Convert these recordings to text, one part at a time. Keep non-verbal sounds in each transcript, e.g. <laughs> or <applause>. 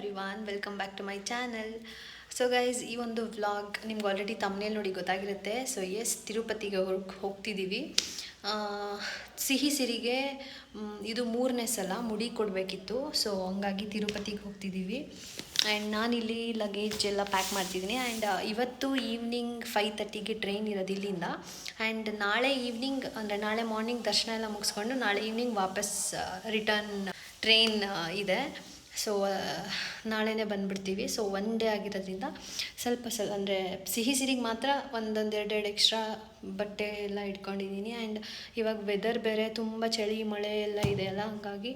Everyone welcome back to my channel so guys ಈ ಒಂದು vlog ನಿಮ್ಗೆ ಆಲ್ರೆಡಿ ತಮ್ಮನೇಲಿ ನೋಡಿ ಗೊತ್ತಾಗಿರುತ್ತೆ. ಸೊ ಎಸ್ ತಿರುಪತಿಗೆ ಹೋಗ್ ಹೋಗ್ತಿದ್ದೀವಿ ಸಿಹಿ ಸಿರಿಗೆ ಇದು ಮೂರನೇ ಸಲ ಮುಡಿ ಕೊಡಬೇಕಿತ್ತು. ಸೊ ಹಂಗಾಗಿ ತಿರುಪತಿಗೆ ಹೋಗ್ತಿದ್ದೀವಿ ಆ್ಯಂಡ್ ನಾನಿಲ್ಲಿ ಲಗೇಜ್ ಎಲ್ಲ ಪ್ಯಾಕ್ ಮಾಡ್ತಿದ್ದೀನಿ. ಆ್ಯಂಡ್ ಇವತ್ತು ಈವ್ನಿಂಗ್ ಫೈವ್ ತರ್ಟಿಗೆ ಟ್ರೈನ್ ಇರೋದು ಇಲ್ಲಿಂದ. ಆ್ಯಂಡ್ ನಾಳೆ ಈವ್ನಿಂಗ್ ಅಂದರೆ ನಾಳೆ ಮಾರ್ನಿಂಗ್ ದರ್ಶನ ಎಲ್ಲ ಮುಗಿಸ್ಕೊಂಡು ನಾಳೆ ಈವ್ನಿಂಗ್ ವಾಪಸ್ ರಿಟರ್ನ್ ಟ್ರೈನ್ ಇದೆ. ಸೊ ನಾಳೆನೇ ಬಂದುಬಿಡ್ತೀವಿ. ಸೊ ಒನ್ ಡೇ ಆಗಿರೋದ್ರಿಂದ ಸ್ವಲ್ಪ ಸ್ವಲ್ಪ ಅಂದರೆ ಸಿಹಿ ಸಿರಿಗೆ ಮಾತ್ರ ಒಂದೊಂದು ಎರಡು ಎರಡು ಎಕ್ಸ್ಟ್ರಾ ಬಟ್ಟೆ ಎಲ್ಲ ಇಟ್ಕೊಂಡಿದ್ದೀನಿ. ಆ್ಯಂಡ್ ಇವಾಗ ವೆದರ್ ಬೇರೆ, ತುಂಬ ಚಳಿ, ಮಳೆ ಎಲ್ಲ ಇದೆ ಅಲ್ಲ. ಹಾಗಾಗಿ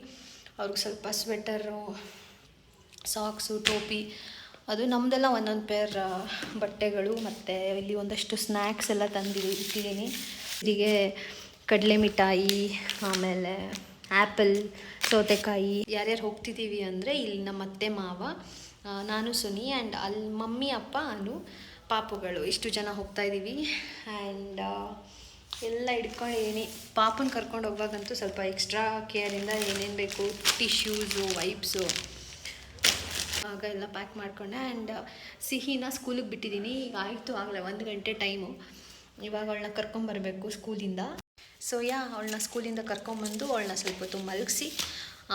ಅವ್ರಿಗೆ ಸ್ವಲ್ಪ ಸ್ವೆಟರು ಸಾಕ್ಸು ಟೋಪಿ ಅದು ನಮ್ಮದೆಲ್ಲ ಒಂದೊಂದು ಪೇರ್ ಬಟ್ಟೆಗಳು ಮತ್ತು ಇಲ್ಲಿ ಒಂದಷ್ಟು ಸ್ನ್ಯಾಕ್ಸ್ ಎಲ್ಲ ತಂದು ಇಟ್ಟಿದ್ದೀನಿ ಹೀಗೆ ಕಡಲೆ ಮಿಠಾಯಿ, ಆಮೇಲೆ ಆ್ಯಪಲ್ ಸೌತೆಕಾಯಿ. ಯಾರ್ಯಾರು ಹೋಗ್ತಿದ್ದೀವಿ ಅಂದರೆ ಇಲ್ಲಿ ನಮ್ಮ ಅತ್ತೆ, ಮಾವ ನಾನು, ಸುನಿ ಆ್ಯಂಡ್ ಅಲ್ಲಿ ಮಮ್ಮಿ, ಅಪ್ಪ, ಅನು, ಪಾಪುಗಳು. ಇಷ್ಟು ಜನ ಹೋಗ್ತಾ ಇದ್ದೀವಿ. ಆ್ಯಂಡ್ ಎಲ್ಲ ಹಿಡ್ಕೊಂಡಿದ್ದೀನಿ ಪಾಪನ ಕರ್ಕೊಂಡು ಹೋಗುವಾಗಂತೂ ಸ್ವಲ್ಪ ಎಕ್ಸ್ಟ್ರಾ ಕೇರಿಂದ ಏನೇನು ಬೇಕು ಟಿಶ್ಯೂಸು ವೈಪ್ಸು ಆಗ ಎಲ್ಲ ಪ್ಯಾಕ್ ಮಾಡ್ಕೊಂಡೆ. ಆ್ಯಂಡ್ ಸಿಹಿನ ಸ್ಕೂಲಿಗೆ ಬಿಟ್ಟಿದ್ದೀನಿ. ಈಗ ಆಯಿತು ಆಗಲೇ, ಒಂದು ಗಂಟೆ ಟೈಮು ಇವಾಗ ಅವಳನ್ನ ಕರ್ಕೊಂಬರ್ಬೇಕು ಸ್ಕೂಲಿಂದ ಸೊ ಯಾ ಅವಳನ್ನ ಸ್ಕೂಲಿಂದ ಕರ್ಕೊಂಬಂದು ಅವಳನ್ನ ಸ್ವಲ್ಪ ಹೊತ್ತು ಮಲಗಿಸಿ,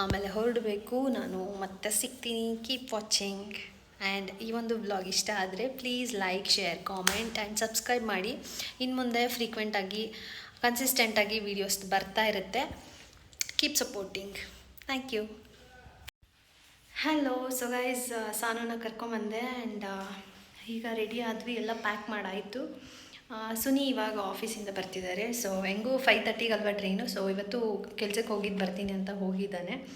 ಆಮೇಲೆ ಹೊರಡಬೇಕು, ನಾನು ಮತ್ತೆ ಸಿಗ್ತೀನಿ ಕೀಪ್ ವಾಚಿಂಗ್ ಆ್ಯಂಡ್ ಈ ಒಂದು ಬ್ಲಾಗ್ ಇಷ್ಟ ಆದರೆ please like share comment and subscribe ಮಾಡಿ. ಇನ್ನು ಮುಂದೆ ಫ್ರೀಕ್ವೆಂಟಾಗಿ ಕನ್ಸಿಸ್ಟೆಂಟಾಗಿ ವೀಡಿಯೋಸ್ ಬರ್ತಾ ಇರುತ್ತೆ. Keep supporting thank you hello so guys ಸಾನುನ ಕರ್ಕೊಂಬಂದೆ ಆ್ಯಂಡ್ ಈಗ ರೆಡಿ ಆದ್ವಿ, ಎಲ್ಲ ಪ್ಯಾಕ್ ಮಾಡಾಯಿತು. ಸುನಿ ಇವಾಗ ಆಫೀಸಿಂದ ಬರ್ತಿದ್ದಾರೆ. ಸೊ ಹೆಂಗೂ ಫೈವ್ ತರ್ಟಿಗೆ ಅಲ್ವಾ ಟ್ರೈನು ಸೊ ಇವತ್ತು ಕೆಲ್ಸಕ್ಕೆ ಹೋಗಿದ್ದು ಬರ್ತೀನಿ ಅಂತ ಹೋಗಿದ್ದಾನೆ.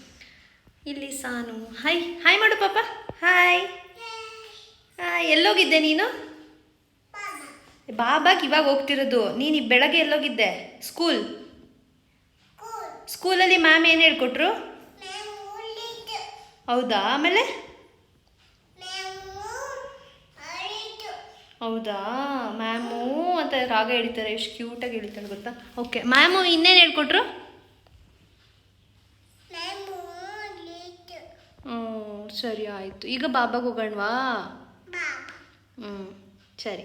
ಇಲ್ಲಿ ಸಾನು. ಹಾಯ್ ಹಾಯ್ ಮಾಡು ಪಾಪ. ಹಾಯ್ ಹಾಯ್ ಎಲ್ಲೋಗಿದ್ದೆ ನೀನು? ಬಾಬಾಗ್ ಇವಾಗ ಹೋಗ್ತಿರೋದು. ನೀನು ಈ ಬೆಳಗ್ಗೆ ಎಲ್ಲೋಗಿದ್ದೆ? ಸ್ಕೂಲ್ ಸ್ಕೂಲಲ್ಲಿ ಮ್ಯಾಮ್ ಏನು ಹೇಳ್ಕೊಟ್ರು? ಹೌದಾ? ಆಮೇಲೆ? ಹೌದಾ? ಮ್ಯಾಮು ಅಂತ ರಾಗ ಹೇಳ್ತಾರೆ ಎಷ್ಟು ಕ್ಯೂಟಾಗಿ ಹೇಳ್ತಾಳೆ ಗೊತ್ತಾ? ಓಕೆ ಮ್ಯಾಮು ಇನ್ನೇನು ಹೇಳ್ಕೊಟ್ರು? ಹ್ಞೂ ಸರಿ ಆಯಿತು. ಈಗ ಬಾಬಾಗೆ ಹೋಗೋಣವಾ? ಹ್ಞೂ ಸರಿ.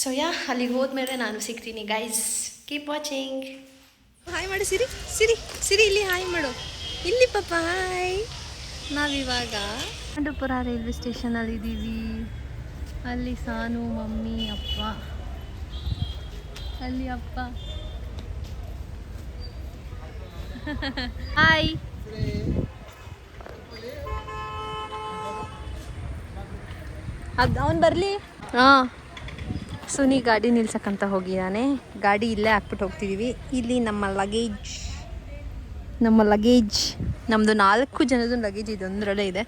ಸೊ ಯಾ ಅಲ್ಲಿಗೆ ಹೋದ್ಮೇಲೆ ನಾನು ಸಿಗ್ತೀನಿ ಗೈಸ್ ಕೀಪ್ ವಾಚಿಂಗ್ ಹಾಯ್ ಮಾಡು ಸಿರಿ ಸಿರಿ ಸಿರಿ ಇಲ್ಲಿ ಹಾಯ್ ಮಾಡು. ಇಲ್ಲಿ ಪಾಪ ಹಾಯ್ ನಾವಿವಾಗ ಪಾಂಡುಪುರ ರೈಲ್ವೆ ಸ್ಟೇಷನಲ್ಲಿ ಇದ್ದೀವಿ ಅಲ್ಲಿ ಸಾನು ಮಮ್ಮಿ ಅಪ್ಪ. ಅಲ್ಲಿ ಅಪ್ಪ. ಹಾಯ್ ಅದು ಅವ್ನು ಬರಲಿ? ಹಾಂ. ಸುನಿ ಗಾಡಿ ನಿಲ್ಸಕ್ಕಂತ ಹೋಗಿದ್ದಾನೆ ಗಾಡಿ ಇಲ್ಲೇ ಹಾಕ್ಬಿಟ್ಟು ಹೋಗ್ತಿದ್ದೀವಿ ಇಲ್ಲಿ ನಮ್ಮ ಲಗೇಜ್ ನಮ್ಮ ಲಗೇಜ್ ನಮ್ಮದು ನಾಲ್ಕು ಜನದ ಲಗೇಜ್ ಇದೊಂದರಲ್ಲೇ ಇದೆ.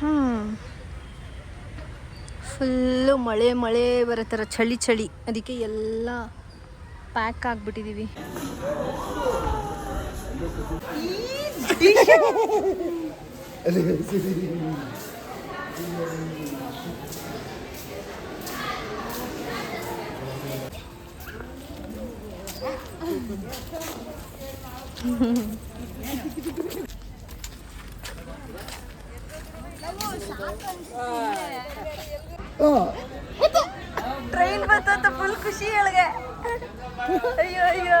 ಹಾಂ. ಫುಲ್ಲು ಮಳೆ ಮಳೆ ಬರೋ ಥರ ಚಳಿ ಚಳಿ. ಅದಕ್ಕೆ ಎಲ್ಲ ಪ್ಯಾಕ್ ಆಗಿಬಿಟ್ಟಿದ್ದೀವಿ ಟ್ರೈನ್ ಬಂತ ಫುಲ್ ಖುಷಿ ಒಳಗೆ ಅಯ್ಯೋ ಅಯ್ಯೋ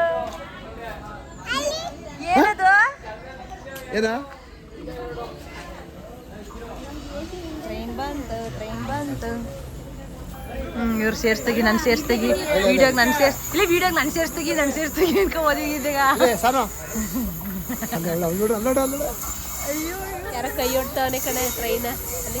ಏನದು ಏನಾ ಟ್ರೈನ್ ಬಂತು ಟ್ರೈನ್ ಬಂತು ಹ್ಮ್ ಇವ್ರು ಸೇರ್ಸ್ತೆಗಿ ನಾನು ಸೇರ್ಸ್ತೆಗಿ ವಿಡಿಯೋಗೆ ನಾನು ಸೇರ್ಸ್ ಇಲ್ಲಿ ವಿಡಿಯೋಗೆ ನಾನು ಸೇರ್ಸ್ತೆಗಿ ನಾನು ಸೇರ್ಸ್ತೆಗಿ ಅನ್ಕೊ ಓದಿದ್ದೀಗ ಏ ಸಾನು ಅಲ್ಲೋಡ ಅಲ್ಲೋಡ ಅಲ್ಲೋಡ ಅಲ್ಲೋಡ ಯಾರೋ ಕೈ ಹೊಡ್ತಾವನೆ ಕಣೆ ಟ್ರೈನ ಅಲ್ಲಿ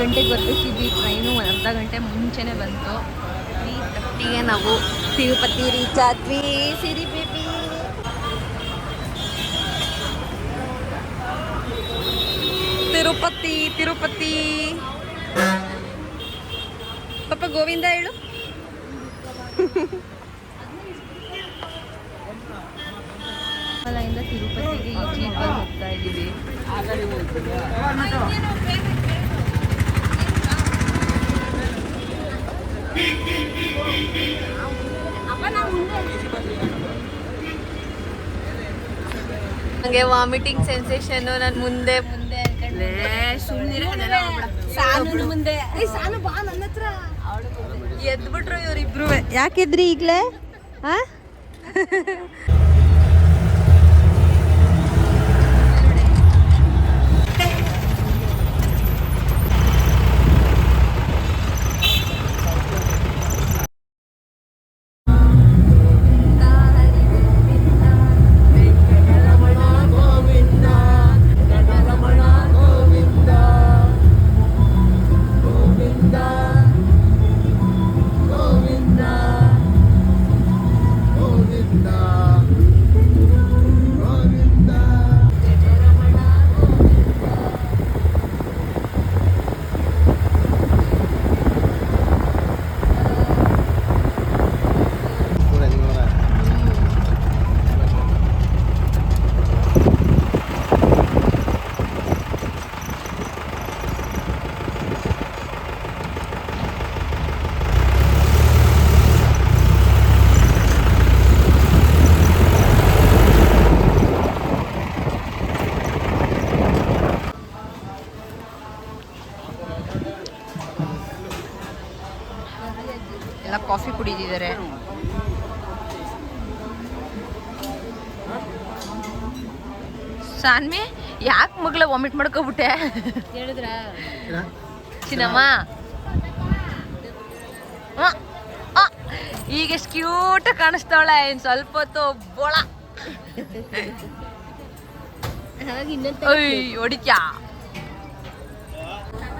ಗಂಟೆಗೆ ಬರಬೇಕಿದ್ವಿ. ಟ್ರೈನು ಒಂದು ಅರ್ಧ ಗಂಟೆ ಮುಂಚೆನೇ ಬಂತು. ತ್ರೀ ತರ್ಟಿಗೆ ನಾವು ತಿರುಪತಿ ರೀಚ್ ಆದ್ವಿ. ಸಿರಿ ಬೇಬಿ ತಿರುಪತಿ ತಿರುಪತಿ. ಪಾಪ ಗೋವಿಂದ ಹೇಳು. ತಿರುಪತಿಗೆ ಈ ಜೀಪಲ್ಲಿ ಹೋಗ್ತಾ ಇದ್ದೀವಿ. ನನಗೆ ವಾಮಿಟಿಂಗ್ ಸೆನ್ಸೇಷನ್ ನಾನು ಮುಂದೆ ಮುಂದೆ ಸಾನು ಮುಂದೆ ಸಾನು ಬಾ ನನ್ನ ಹತ್ರ. ಎದ್ಬಿಟ್ರು ಇವ್ರಿಬ್ರು ಯಾಕಿದ್ರಿ ಈಗ್ಲೇ? ಆ? <laughs> ಕಾಫಿ ಕುಡಿದಿದ್ದಾರೆ ಸಾನ್ವಿ ಯಾಕೆ ಮಗಳ ವಾಮಿಟ್ ಮಾಡ್ಕೊಬಿಟ್ಟೆ? ಹೇಳಿದ್ರ? ಚಿನ್ನಮ್ಮ? ಆ, ಆ, ಈಗ ಎಷ್ಟು ಕ್ಯೂಟ್ ಕಾಣಿಸ್ತಾವಳೆ ಇನ್ ಸ್ವಲ್ಪ ಹೊತ್ತು ಬೋಳ. ಹೊಡಿತ್ಯಾ?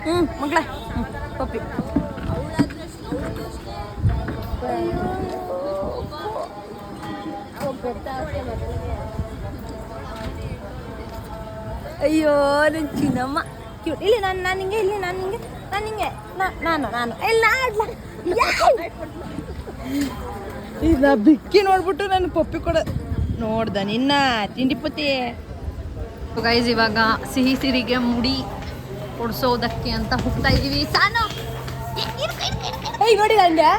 ಹ್ಞೂ ಮಗಳ. ಪಪ್ಪಿ. ಅಯ್ಯೋ ನನ್ನ ಚಿನ್ನಮ್ಮ. ಕ್ಯೂಟ್ ಇಲ್ಲಿ ನಾನು ನಾನು ಹಿಂಗೆ ಇಲ್ಲಿ ನಾನು ಹಿಂಗೆ ನಾನು ಹಿಂಗೆ ನಾನು ನಾನು. ಎಲ್ಲ ಆಡ್ಲ? ಇಲ್ಲ ಬಿಕ್ಕಿ ನೋಡ್ಬಿಟ್ಟು ನಾನು ಪಪ್ಪಿ ಕೊಡ ನೋಡ್ದ. ನಿನ್ನ ತಿಂಡಿ ಪತಿ ಗೈಸ್ ಇವಾಗ ಸಿಹಿ ಸಿರಿಗೆ ಮುಡಿ ಕೊಡ್ಸೋದಕ್ಕೆ ಅಂತ ಹೋಗ್ತಾ ಇದೀವಿ. ಸಾನು! ಏಯ್ ನೋಡಿ ನಂಗೆ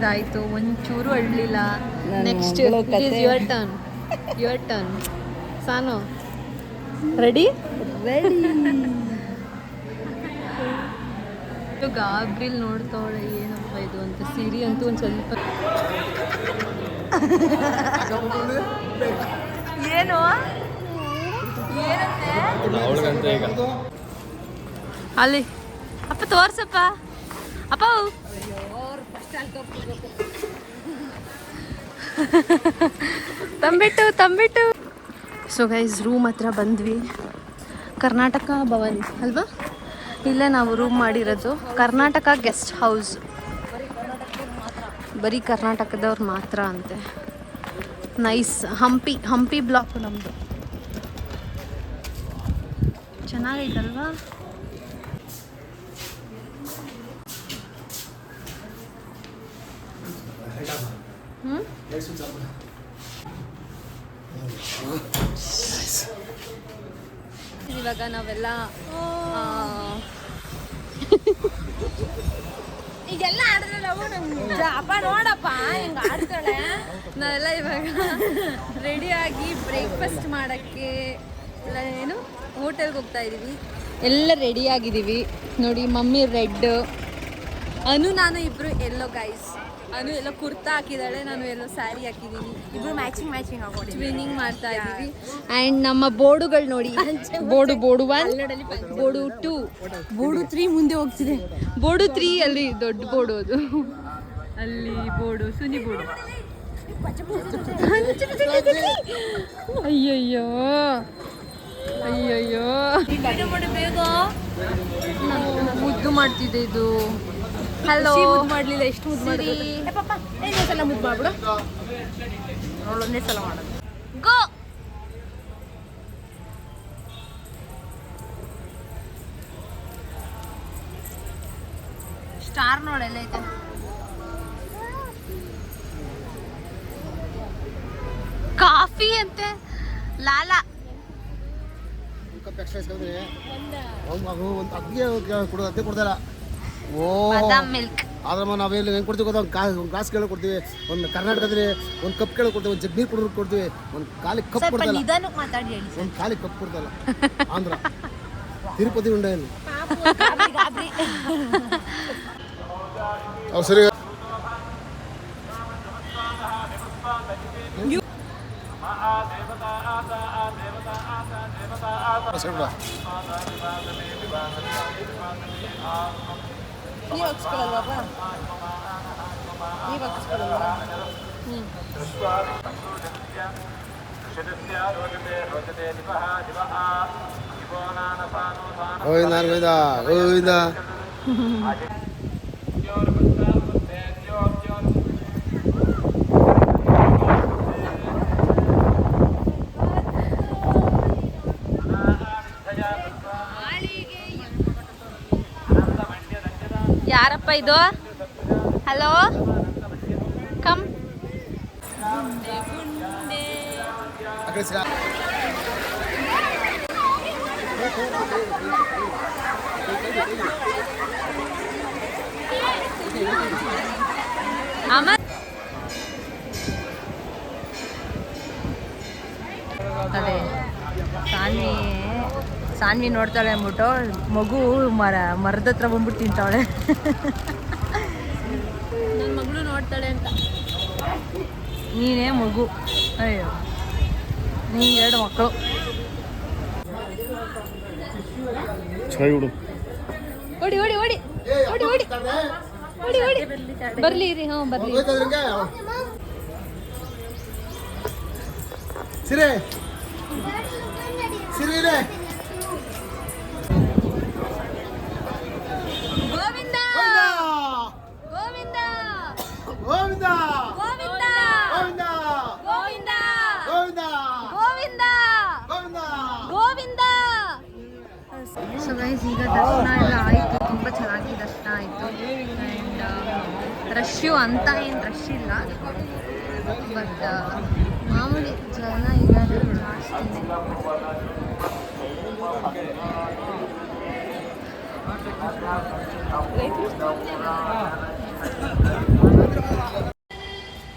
ಸಿರಿದಾಯ್ತು ಒಂಚೂರು ಅಳ್ಳಿಲ್ಲ. Next your turn your turn Saanu ready ready ಗಾಬ್ರಿಲ್ ನೋಡ್ತಾವಳೆ ಏನಪ್ಪ ಇದು ಅಂತ ಸಿರಿ ಅಂತೂ ಒಂದು ಸ್ವಲ್ಪ ಏನು? ಏನಂತೆ? ಅಲ್ಲಿ. ಅಪ್ಪ ತೋರ್ಸಪ್ಪ. ಅಪ್ಪ <laughs> ತಂಬಿಟ್ಟು ತಂಬಿಟ್ಟು. ಸೊ ಗೈಸ್ ರೂಮ್ ಹತ್ರ ಬಂದ್ವಿ. ಕರ್ನಾಟಕ ಭವನ್, ಅಲ್ವಾ? ಇಲ್ಲೇ ನಾವು ರೂಮ್ ಮಾಡಿರೋದು. ಕರ್ನಾಟಕ ಗೆಸ್ಟ್ ಹೌಸ್ ಬರೀ ಕರ್ನಾಟಕದವ್ರು ಮಾತ್ರ ಅಂತೆ. ನೈಸ್ ಹಂಪಿ ಹಂಪಿ ಬ್ಲಾಕ್ ನಮ್ಮದು ಚೆನ್ನಾಗೈತಲ್ವಾ ಹ್ಞೂ ಇವಾಗ ನಾವೆಲ್ಲ ಈಗೆಲ್ಲ ಆಡಿದ್ರೆ ನಾವು ಅಪ್ಪ ನೋಡಪ್ಪ, ಹಿಂಗೆ ಆಡ್ತಾಳೆ. ನಾವೆಲ್ಲ ಇವಾಗ ರೆಡಿಯಾಗಿ ಬ್ರೇಕ್ಫಾಸ್ಟ್ ಮಾಡೋಕ್ಕೆ ಏನು ಹೋಟೆಲ್ಗೆ ಹೋಗ್ತಾ ಇದ್ದೀವಿ ಎಲ್ಲ ರೆಡಿ ಆಗಿದ್ದೀವಿ ನೋಡಿ, ಮಮ್ಮಿ ರೆಡ್. ಅನು, ನಾನು ಇಬ್ರು ಎಲ್ಲೋ ಗೈಸ್ ಅನು ಎಲ್ಲ ಕುರ್ತಾ ಹಾಕಿದಾಳೆ ನಾನು ಎಲ್ಲ ಸ್ಯಾರಿ ಹಾಕಿದ್ದೀನಿ ಇಬ್ರು ಮ್ಯಾಚಿಂಗ್ ಮ್ಯಾಚಿಂಗ್ ಹಾಕೊಂಡು ಟ್ವಿನಿಂಗ್ ಮಾಡ್ತಾ ಇದ್ದೀವಿ. ಆ್ಯಂಡ್ ನಮ್ಮ ಬೋರ್ಡುಗಳು ನೋಡಿ. Board board one board two board three ಮುಂದೆ ಹೋಗ್ತಿದೆ. ಬೋರ್ಡು ತ್ರೀ ಅಲ್ಲಿ ದೊಡ್ಡ ಬೋರ್ಡು ಅದು. ಅಲ್ಲಿ ಬೋರ್ಡು ಸುನಿ ಬೋರ್ಡು. ಅಯ್ಯಯ್ಯೋ. ಅಯ್ಯಯ್ಯೋ. ಬೇಗ ಮುದ್ದು ಮಾಡ್ತಿದೆ ಇದು. ಹಲೋ. ಮಾಡ್ಲಿಲ್ಲ ಎಷ್ಟು ಮುದ್ದು ಮಾಡಿ ಪಾಪ ಏನೇ ಸಲ ಮುದ್ದು ಮಾಡ್ಬಿಡು. ನೋಡ್ ಒಂದೇ ಸಲ ಮಾಡೋದು. ಗೋ. ಸ್ಟಾರ್ ನೋಡೆಲ್ಲ ಐತೆ? ಕಾಫಿ ಅಂತೆ. ಲಾಲಾ. ಕಪ್ ಎಕ್ಸ್ಟ್ರಾ ಇಸ್ಕೊಂಡ್ರೆ ಒಂದು ಮಗು ಒಂದು ಅಗ್ಗೆ ಕೊಡೋದು ಅದೇ ಕೊಡ್ತಾರ ಓ. ಬಾದಾಮ್ ಮಿಲ್ಕ್. ಆದ್ರೆ ನಾವೆಲ್ಲಿ ಹೆಂಗೆ ಕೊಡ್ತೀವಿ ಗೊತ್ತಾ? ಒಂದು ಕಾ ಒಂದು ಗ್ಲಾಸ್ ಕೇಳಿ ಕೊಡ್ತೀವಿ ಒಂದು ಕರ್ನಾಟಕದಲ್ಲಿ ಒಂದು ಕಪ್ ಕೇಳಿ ಕೊಡ್ತೀವಿ ಒಂದು ಜಗ್ನೀರು ಕುಡಿದ್ರು ಕೊಡ್ತೀವಿ ಒಂದು ಕಾಲಿ ಕಪ್ ಸ್ವಲ್ಪ ಕೊಡ್ತಲ್ಲ. ನಿಧಾನಕ್ಕೆ ಮಾತಾಡಿ ಹೇಳಿ ಒಂದು ಖಾಲಿ ಕಪ್ ಕೊಡ್ತಲ್ಲ ಆಂಧ್ರ. ತಿರುಪತಿ ಉಂಡೆಯಲ್ಲಿ ಅವು ಸರಿ ಸರಿ. ಈ ಹಾಕ್ಸ್ಕೊಳಲ್ವಾ ಈ ಹಾಕ್ಸ್ಕೊಳಲ್ವಾ ಹ್ಞೂ ಗೋವಿಂದ ಗೋವಿಂದ ಗೋವಿಂದ ಯಾರಪ್ಪ ಇದು ಹಲೋ ಕಮ್ ಆ ಕಡೆ ಸಿಗ ಅಮ್ಮ ಅದೇ ಸಾನ್ವಿ ಸಾನ್ವಿ ನೋಡ್ತಾಳೆ ಅಂದ್ಬಿಟ್ಟು ಮಗು ಮರ ಮರದ ಹತ್ರ ಬಂದ್ಬಿಟ್ಟು ತಿಂತಾಳೆ. ನನ್ನ ಮಗಳು ನೋಡ್ತಾಳೆ ಅಂತ. ನೀನೇ ಮಗು. ಅಯ್ಯೋ. ನೀನು ಎರಡು ಮಕ್ಕಳು. ಓಡಿ ಓಡಿ ಓಡಿ. ಓಡಿ ಓಡಿ. ಓಡಿ ಓಡಿ. ಬರ್ಲಿ ರೀ ಹ್ಞೂ ಬರ್ಲಿ. ಸಿರೆ. ಸಿರೆ ಗೈಸ್ ಈಗ ದರ್ಶನ ಎಲ್ಲ ಆಯಿತು, ತುಂಬ ಚೆನ್ನಾಗಿ ದರ್ಶನ ಆಯಿತು. ಆ್ಯಂಡ್ ರಶ್ಶು ಅಂತ ಏನು ರಶ್ ಇಲ್ಲ. ಬಟ್ ಮಾಮೂಲಿ ಜನ ಈಗ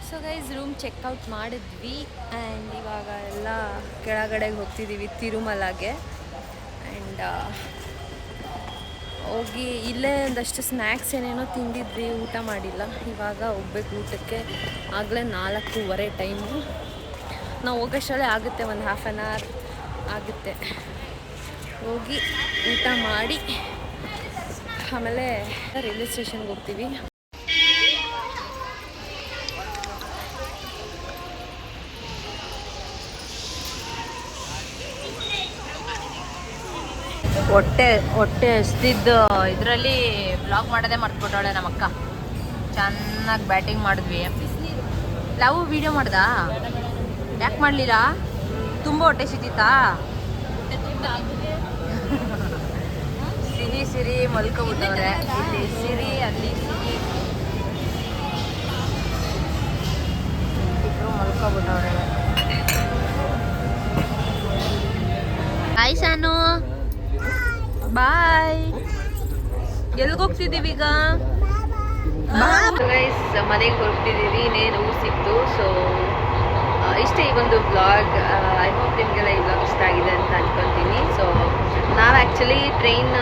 ಸೊ ಗೈಸ್ ರೂಮ್ ಚೆಕ್ಔಟ್ ಮಾಡಿದ್ವಿ. ಆ್ಯಂಡ್ ಇವಾಗ ಎಲ್ಲ ಕೆಳಗಡೆಗೆ ಹೋಗ್ತಿದ್ದೀವಿ ತಿರುಮಲಾಗೆ. ಆ್ಯಂಡ್ ಹೋಗಿ ಇಲ್ಲೇ ಒಂದಷ್ಟು ಸ್ನ್ಯಾಕ್ಸ್ ಏನೇನೋ ತಿಂದಿದ್ವಿ, ಊಟ ಮಾಡಿಲ್ಲ. ಇವಾಗ ಹೋಗ್ಬೇಕು ಊಟಕ್ಕೆ. ಆಗಲೇ ನಾಲ್ಕೂವರೆ ಟೈಮು ನಾವು ಹೋಗೋಷ್ಟರಲ್ಲೇ ಆಗುತ್ತೆ, ಒಂದು ಹಾಫ್ ಆನ್ ಅವರ್ ಆಗುತ್ತೆ. ಹೋಗಿ ಊಟ ಮಾಡಿ, ಆಮೇಲೆ ರೈಲ್ವೆ ಸ್ಟೇಷನ್ಗೆ ಹೋಗ್ತೀವಿ. ಹೊಟ್ಟೆ ಹೊಟ್ಟೆ ಹಸ್ತಿದ್ದು ಇದರಲ್ಲಿ ಬ್ಲಾಗ್ ಮಾಡೋದೇ ಮರ್ತ್ಬಿಟ್ಟವಳೆ ನಮ್ಮಕ್ಕ. ಚೆನ್ನಾಗಿ ಬ್ಯಾಟಿಂಗ್ ಮಾಡಿದ್ವಿ. ಲವ್ ವಿಡಿಯೋ ಮಾಡ್ದಾ? ಯಾಕೆ ಮಾಡಲಿಲ್ಲ? ತುಂಬ ಹೊಟ್ಟೆ ಸಿದ್ದಿತ್ತಾ <laughs> ಸಿರಿ ಸಿರಿ ಮಲ್ಕೊಬಿಟ್ಟವ್ರೆ. ಇಲ್ಲಿ ಸಿರಿ, ಅಲ್ಲಿ ಇಬ್ರು ಮಲ್ಕೊಬಿಟ್ಟವ್ರೆ. ಆಯ್ಸಾನು ಸಾನು ಬಾಯ್ ಎಲ್ಲಿಗೆ ಹೋಗ್ತಿದ್ದೀವಿ ಈಗ ಗೈಸ್ ಮನೆಗೆ ಹೊರಟಿದ್ದೀವಿ, ಇನ್ನೇನು ಊರು ಸಿಕ್ತು ಸೊ ಇಷ್ಟೇ ಈ ಒಂದು ಬ್ಲಾಗ್ ಐ ಹೋಪ್ ನಿಮಗೆಲ್ಲ ಈ ಬ್ಲಾಗ್ ಇಷ್ಟ ಆಗಿದೆ ಅಂತ ಅನ್ಕೊಂತೀನಿ. ಸೊ ನಾವು ಆ್ಯಕ್ಚುಲಿ ಟ್ರೈನ್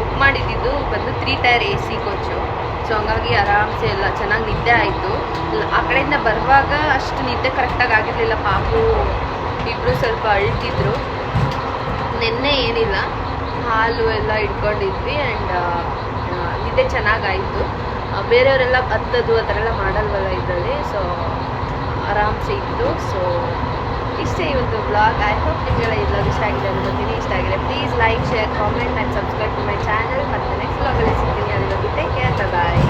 ಬುಕ್ ಮಾಡಿದ್ದು ಬಂದು three tier A C coach so ಹಂಗಾಗಿ ಆರಾಮ್ಸೆ ಎಲ್ಲ ಚೆನ್ನಾಗಿ ನಿದ್ದೆ ಆಯಿತು. ಆ ಕಡೆಯಿಂದ ಬರುವಾಗ ಅಷ್ಟು ನಿದ್ದೆ ಕರೆಕ್ಟಾಗಿ ಆಗಿರಲಿಲ್ಲ. ಪಾಪು ಇಬ್ಬರು ಸ್ವಲ್ಪ ಅಳ್ತಿದ್ರು. ನಿನ್ನೆ ಏನಿಲ್ಲ. ಹಾಲು ಎಲ್ಲ ಇಟ್ಕೊಂಡಿದ್ವಿ ಆ್ಯಂಡ್ ನಿದ್ದೆ ಚೆನ್ನಾಗಾಯಿತು. ಬೇರೆಯವರೆಲ್ಲ ಹತ್ತದು ಆ ಥರ ಎಲ್ಲ ಮಾಡಲ್ವಲ್ಲ ಇದರಲ್ಲಿ ಸೊ ಆರಾಮ್ಸೆ ಇತ್ತು. ಸೊ ಇಷ್ಟೇ ಇವತ್ತು ಬ್ಲಾಗ್ ಐ ಹೋಪ್ ನಿಮಗೆಲ್ಲ ಈ ಇಷ್ಟ ಆಗಿದೆ ಅನ್ಕೋತೀನಿ. ಇಷ್ಟ ಆಗಿದೆ please like share comment and subscribe to my channel ಮತ್ತು ನೆಕ್ಸ್ಟ್ ಬ್ಲಾಗಲ್ಲಿ ಸಿಗ್ತೀನಿ. ಅದರಲ್ಲಿ ಟೇಕ್ ಕೇರ್ ಬಾಯ್